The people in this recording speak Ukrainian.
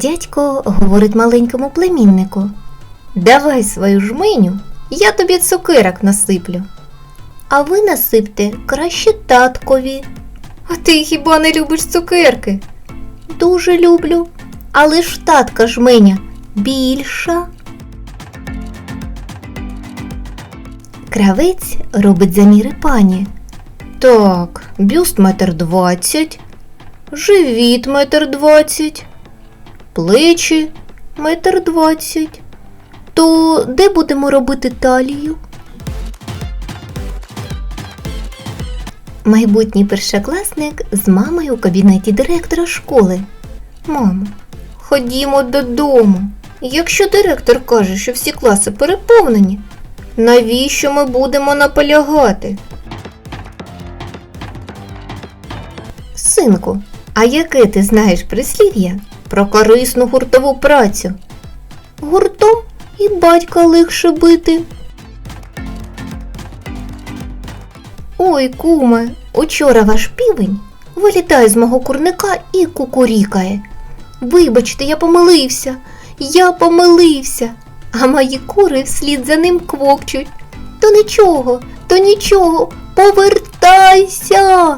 Дядько говорить маленькому племіннику. Давай свою жменю, я тобі цукерок насиплю. А ви насипте краще таткові. А ти хіба не любиш цукерки? Дуже люблю. Але ж татка жменя більша. Кравець робить заміри пані. Так, бюст метр двадцять, живіт метр двадцять, плечі метр двадцять. То де будемо робити талію? Майбутній першокласник з мамою у кабінеті директора школи. Мамо, ходімо додому. Якщо директор каже, що всі класи переповнені, навіщо ми будемо наполягати? Синку, а яке ти знаєш прислів'я про корисну гуртову працю? Гуртом і батька легше бити. Ой, куме, учора ваш півень вилітає з мого курника і кукурікає. Вибачте, я помилився, я помилився, а мої кури вслід за ним квокчуть. То нічого, то нічого, повертайся.